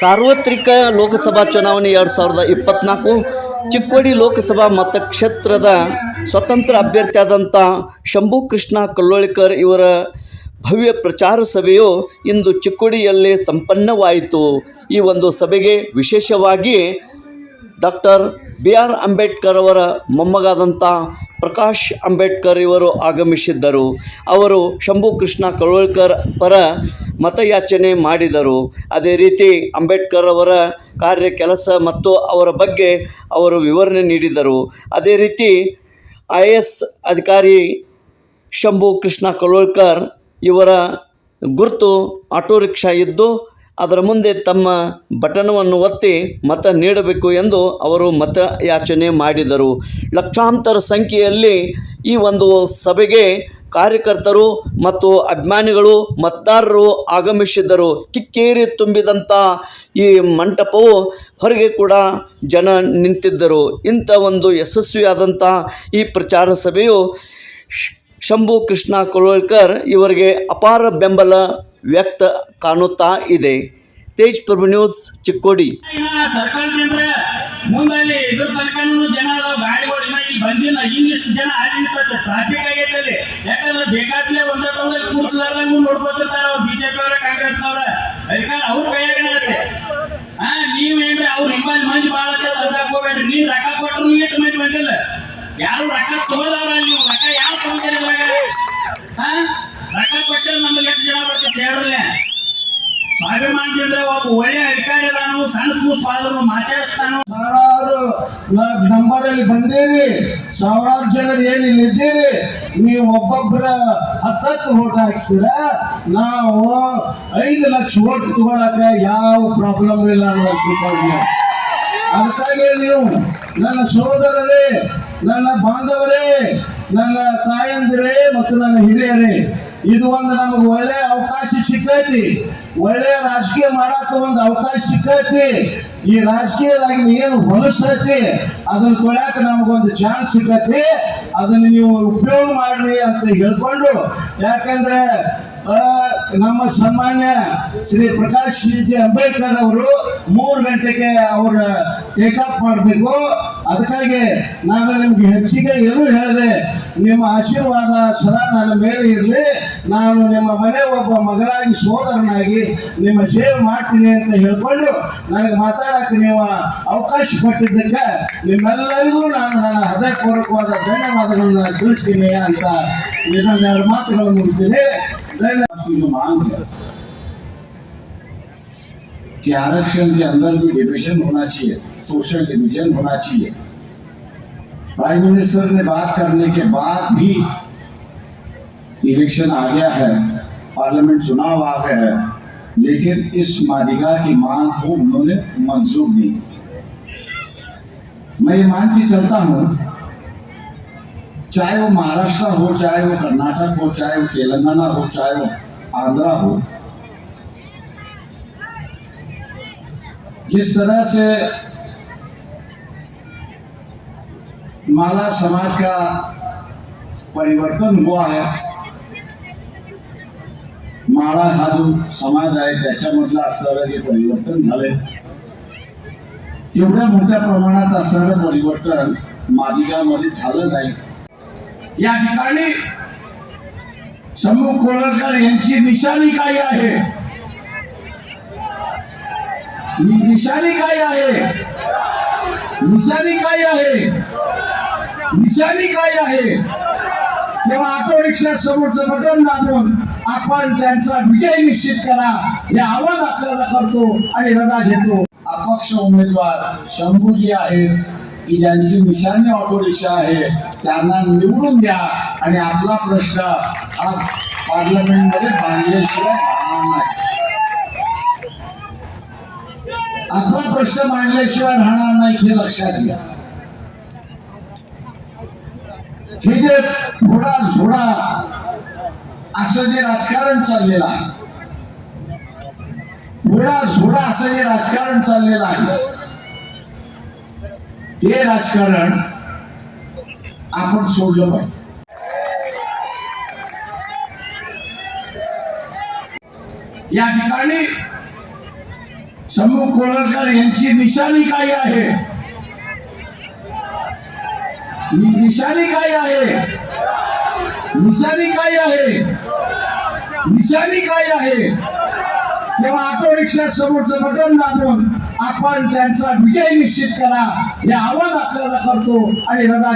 ಸಾರ್ವತ್ರಿಕ ಲೋಕಸಭಾ ಚುನಾವಣೆ ಎರಡು ಸಾವಿರದ ಇಪ್ಪತ್ತ್ನಾಲ್ಕು ಚಿಕ್ಕೋಡಿ ಲೋಕಸಭಾ ಮತಕ್ಷೇತ್ರದ ಸ್ವತಂತ್ರ ಅಭ್ಯರ್ಥಿಯಾದಂಥ ಶಂಭು ಕೃಷ್ಣ ಕಲ್ಲೋಳಿಕರ್ ಇವರ ಭವ್ಯ ಪ್ರಚಾರ ಸಭೆಯು ಇಂದು ಚಿಕ್ಕೋಡಿಯಲ್ಲಿ ಸಂಪನ್ನವಾಯಿತು. ಈ ಒಂದು ಸಭೆಗೆ ವಿಶೇಷವಾಗಿ ಡಾಕ್ಟರ್ ಬಿ ಆರ್ ಅಂಬೇಡ್ಕರ್ ಅವರ ಮೊಮ್ಮಗಾದಂಥ ಪ್ರಕಾಶ್ ಅಂಬೇಡ್ಕರ್ ಇವರು ಆಗಮಿಸಿದ್ದರು. ಅವರು ಶಂಭು ಕೃಷ್ಣ ಕಳವಳ್ಕರ್ ಪರ ಮತಯಾಚನೆ ಮಾಡಿದರು. ಅದೇ ರೀತಿ ಅಂಬೇಡ್ಕರ್ ಅವರ ಕಾರ್ಯ ಕೆಲಸ ಮತ್ತು ಅವರ ಬಗ್ಗೆ ಅವರು ವಿವರಣೆ ನೀಡಿದರು. ಅದೇ ರೀತಿ ಐ ಎಸ್ ಅಧಿಕಾರಿ ಶಂಭು ಕೃಷ್ಣ ಕಳವಳ್ಕರ್ ಇವರ ಗುರುತು ಆಟೋ ರಿಕ್ಷಾ ಇದ್ದು ಅದರ ಮುಂದೆ ತಮ್ಮ ಬಟನವನ್ನು ಒತ್ತಿ ಮತ ನೀಡಬೇಕು ಎಂದು ಅವರು ಮತ ಯಾಚನೆ ಮಾಡಿದರು. ಲಕ್ಷಾಂತರ ಸಂಖ್ಯೆಯಲ್ಲಿ ಈ ಒಂದು ಸಭೆಗೆ ಕಾರ್ಯಕರ್ತರು ಮತ್ತು ಅಭಿಮಾನಿಗಳು, ಮತದಾರರು ಆಗಮಿಸಿದ್ದರು. ಕಿಕ್ಕೇರಿ ತುಂಬಿದಂಥ ಈ ಮಂಟಪವು ಹೊರಗೆ ಕೂಡ ಜನ ನಿಂತಿದ್ದರು. ಇಂಥ ಒಂದು ಯಶಸ್ವಿಯಾದಂಥ ಈ ಪ್ರಚಾರ ಸಭೆಯು ಶಂಭು ಕೃಷ್ಣ ಕೊಳೋಳ್ಕರ್ ಇವರಿಗೆ ಅಪಾರ ಬೆಂಬಲ ವ್ಯಕ್ತ ಕಾಣುತ್ತಾ ಇದೆ. ತೇಜ್ ಪ್ರಭು ನ್ಯೂಸ್, ಚಿಕ್ಕೋಡಿ. ಮುಂದಲ್ಲಿ ಇದ್ರ ತನಕನೂ ಜನ ಅದಾವ, ಗಾಡಿಗಳು ಇನ್ನ ಬಂದಿಲ್ಲ. ಇನ್ನಿಷ್ಟು ಜನ ನಿಂತ ಟ್ರಾಫಿಕ್ ಆಗೈತೆ ಅಲ್ಲಿ ಯಾಕಂದ್ರೆ ಬೇಕಾದ್ಲೆ ಒಂದೇ ತೊಗೊಂಡು ನೋಡ್ಕೊತಿರ್ತಾರ ಬಿಜೆಪಿ ಅವರ, ಕಾಂಗ್ರೆಸ್ ಅವರ. ಅದಕ್ಕೆ ಅವ್ರ ಕೈಯಾಗೈತೆ ಹಾ ಅವ್ರ ಹಿಂಬಾಲಿ ಮಂದಿ ಅದಕ್ಕೆ ಹೋಗ್ಬೇಡ್ರಿ. ನೀವ್ ರೊಕ್ಕ ಕೊಟ್ರು ನೀಟ್ ಮಂದಿ ಬಂದಿಲ್ಲ. ಯಾರು ರೊಕ್ಕ ತಗೋದಾರ ನೀವು ರೊಕ್ಕ ಯಾರು ಇವಾಗ? ಹಾ ರೊಕ್ಕ ಕೊಟ್ಟರೆ ನಮ್ಗೆ ಎಷ್ಟು ಹೇಳ್ರಲ್ಲೇ ಸ್ವಾಭಿಮಾನದಿಂದ ಒಬ್ಬ ಒಳ್ಳೆ ಅಧಿಕಾರಿ ನಾನು ಸಣ್ಣ ಕೂಸು ಆದ್ರೂ ಮಾತಾಡಿಸ್ತಾನು. ಸಾವಿರಾರು ನಂಬರಲ್ಲಿ ಬಂದೀರಿ ಸಾವಿರಾರು ಜನರು ಏನು ಇಲ್ಲಿದ್ದೀರಿ? ನೀವು ಒಬ್ಬೊಬ್ಬರ ಹತ್ತತ್ತು ಓಟ್ ಹಾಕ್ಸಿರ? ನಾವು ಐದು ಲಕ್ಷ ಓಟ್ ತಗೊಳಕ ಯಾವ ಪ್ರಾಬ್ಲಮ್ ಇಲ್ಲ ತಿಳ್ಕೊಂಡ್ವಿ. ಅದಕ್ಕಾಗಿ ನೀವು ನನ್ನ ಸಹೋದರರೇ, ನನ್ನ ಬಾಂಧವರೇ, ನನ್ನ ತಾಯಂದಿರೇ ಮತ್ತು ನನ್ನ ಹಿರಿಯರೇ ಇದು ಒಂದು ನಮಗೆ ಒಳ್ಳೆ ಅವಕಾಶ ಸಿಕ್ಕೈತಿ. ಒಳ್ಳೆ ರಾಜಕೀಯ ಮಾಡಾಕ ಒಂದು ಅವಕಾಶ ಸಿಕ್ಕೈತಿ. ಈ ರಾಜಕೀಯದಾಗಿನ ಏನು ಹೊಲಸೈತಿ ಅದನ್ನ ತೊಳ್ಯಾಕ ನಮಗೊಂದು ಚಾನ್ಸ್ ಸಿಕ್ಕೈತಿ. ಅದನ್ನ ನೀವು ಉಪಯೋಗ ಮಾಡ್ರಿ ಅಂತ ಹೇಳ್ಕೊಂಡು, ಯಾಕಂದ್ರೆ ನಮ್ಮ ಸನ್ಮಾನ್ಯ ಶ್ರೀ ಪ್ರಕಾಶ್ ಜಿ ಅಂಬೇಡ್ಕರ್ ಅವರು ಮೂರು ಗಂಟೆಗೆ ಅವರ ಟೇಕಪ್ ಮಾಡಬೇಕು. ಅದಕ್ಕಾಗಿ ನಾನು ನಿಮ್ಗೆ ಹೆಚ್ಚಿಗೆ ಏನು ಹೇಳಿದೆ ನಿಮ್ಮ ಆಶೀರ್ವಾದ ಸದಾ ನನ್ನ ಮೇಲೆ ಇರಲಿ. ನಾನು ನಿಮ್ಮ ಮನೆ ಒಬ್ಬ ಮಗನಾಗಿ, ಸೋದರನಾಗಿ ನಿಮ್ಮ ಸೇವೆ ಮಾಡ್ತೀನಿ ಅಂತ ಹೇಳಿಕೊಂಡು ನನಗೆ ಮಾತಾಡಕ್ಕೆ ನೀವು ಅವಕಾಶ ಕೊಟ್ಟಿದ್ದಕ್ಕೆ ನಿಮ್ಮೆಲ್ಲರಿಗೂ ನಾನು ನನ್ನ ಹೃದಯಪೂರ್ವಕವಾದ ಧನ್ಯವಾದಗಳನ್ನ ತಿಳಿಸ್ತೀನಿ ಅಂತ ಎರಡು ಮಾತುಗಳು ಮುಗಿತೀನಿ. की आरक्षण के अंदर भी डिविजन होना चाहिए सोशल डिवीज़न होना चाहिए प्राइम मिनिस्टर ने बात करने के बाद भी इलेक्शन आ गया है पार्लियामेंट चुनाव आ गया है, लेकिन इस मादिगा की मांग को उन्होंने मंजूर नहीं। मैं ये मान के चलता हूँ चाहे वो महाराष्ट्र हो, चाहे वो कर्नाटक हो, चाहे वो तेलंगाना हो, चाहे वो आंध्रा हो। जिस तरह से माला समाज का परिवर्तन हुआ है माळा हा जो समाज आहे, त्याच्यामधलं असणारं जे परिवर्तन झालंय, एवढ्या मोठ्या प्रमाणात असणारं परिवर्तन मादिगामध्ये झालं नाही. या ठिकाणी समूह कोळरकर यांची निशाणी काय आहे? निशाणी काय आहे? निशाणी काय आहे? निशाणी काय आहे? तेव्हा ऑटो रिक्षा समोरचं बटन दाबून आपण त्यांचा विजय निश्चित करा. हे आवाज आपल्याला करतो आणि रजा घेतो. अपक्ष उमेदवार शंभूजी आहेत. की ज्यांची निशाणी ऑटो रिक्षा आहे त्यांना निवडून द्या. आणि आपला प्रश्न हा पार्लमेंटमध्ये मांडल्याशिवाय राहणार नाही. आपला प्रश्न मांडल्याशिवाय राहणार नाही हे लक्षात घ्या. हे जे थोडा झोडा असं जे राजकारण चाललेलं आहे. थोडा झोडा असं जे राजकारण चाललेलं आहे. ते राजकारण आपण सोडलं पाहिजे. या ठिकाणी समूह कोळकर यांची निशाणी काय आहे? निशाणी काय आहे? निशाणी काय आहे? निशाणी काय आहे? तेव्हा ऑटो रिक्षा समोरचं बटन दाबून आपण त्यांचा विजय निश्चित करा. हे आवाज आपल्याला करतो आणि रजा